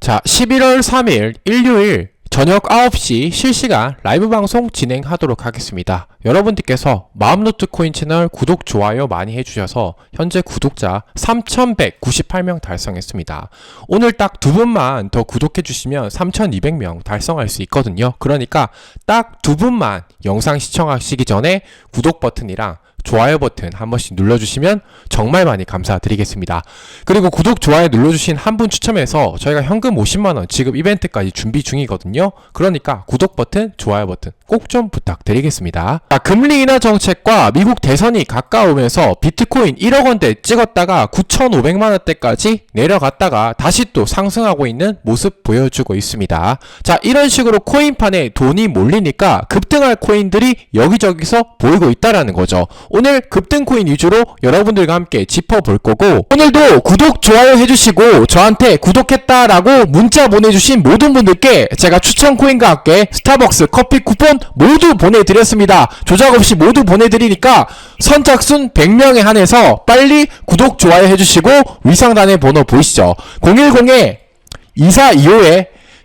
자, 11월 3일 일요일 저녁 9시 실시간 라이브 방송 진행하도록 하겠습니다. 여러분들께서 마음노트 코인 채널 구독, 좋아요 많이 해주셔서 현재 구독자 3,198명 달성했습니다. 오늘 딱 두 분만 더 구독해주시면 3,200명 달성할 수 있거든요. 그러니까 딱 두 분만 영상 시청하시기 전에 구독 버튼이랑 좋아요 버튼 한 번씩 눌러주시면 정말 많이 감사드리겠습니다. 그리고 구독, 좋아요 눌러주신 한 분 추첨해서 저희가 현금 50만원 지급 이벤트까지 준비 중이거든요. 그러니까 구독 버튼, 좋아요 버튼 꼭 좀 부탁드리겠습니다. 자, 금리 인하 정책과 미국 대선이 가까우면서 비트코인 1억 원대 찍었다가 9,500만 원대까지 내려갔다가 다시 또 상승하고 있는 모습 보여주고 있습니다. 자, 이런 식으로 코인판에 돈이 몰리니까 급등할 코인들이 여기저기서 보이고 있다라는 거죠. 오늘 급등 코인 위주로 여러분들과 함께 짚어볼 거고 오늘도 구독, 좋아요 해주시고 저한테 구독했다라고 문자 보내주신 모든 분들께 제가 추천 코인과 함께 스타벅스 커피 쿠폰 모두 보내드렸습니다. 조작 없이 모두 보내드리니까 선착순 100명에 한해서 빨리 구독, 좋아요 해주시고 위상단의 번호 보이시죠? 010에 2425에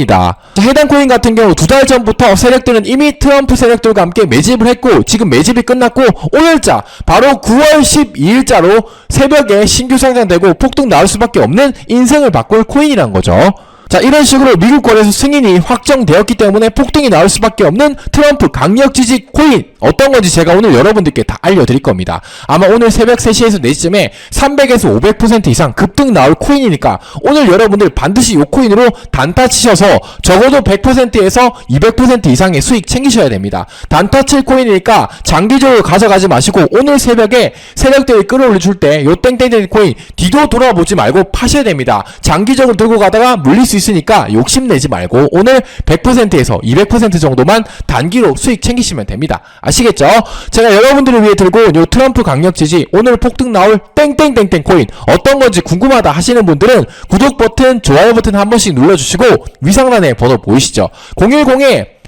이다. 자, 해당 코인 같은 경우 두 달 전부터 세력들은 이미 트럼프 세력들과 함께 매집을 했고 지금 매집이 끝났고 오늘자 바로 9월 12일자로 새벽에 신규 상장되고 폭등 나올 수밖에 없는 인생을 바꿀 코인이란 거죠. 자 이런 식으로 미국 거래소 승인이 확정되었기 때문에 폭등이 나올 수밖에 없는 트럼프 강력 지지 코인 어떤 건지 제가 오늘 여러분들께 다 알려드릴 겁니다. 아마 오늘 새벽 3시에서 4시쯤에 300에서 500% 이상 급등 나올 코인이니까 오늘 여러분들 반드시 이 코인으로 단타 치셔서 적어도 100%에서 200% 이상의 수익 챙기셔야 됩니다. 단타 칠 코인이니까 장기적으로 가져가지 마시고 오늘 새벽에 세력들이 끌어올려 줄 때 요 땡땡땡 코인 뒤도 돌아보지 말고 파셔야 됩니다. 장기적으로 들고 가다가 물릴 수 있으니까 욕심내지 말고 오늘 100%에서 200% 정도만 단기로 수익 챙기시면 됩니다. 아시겠죠? 제가 여러분들을 위해 들고 온 요 트럼프 강력 지지 오늘 폭등 나올 땡땡땡땡 코인 어떤 건지 궁금하다 하시는 분들은 구독 버튼, 좋아요 버튼 한 번씩 눌러주시고 위상란에 번호 보이시죠? 010에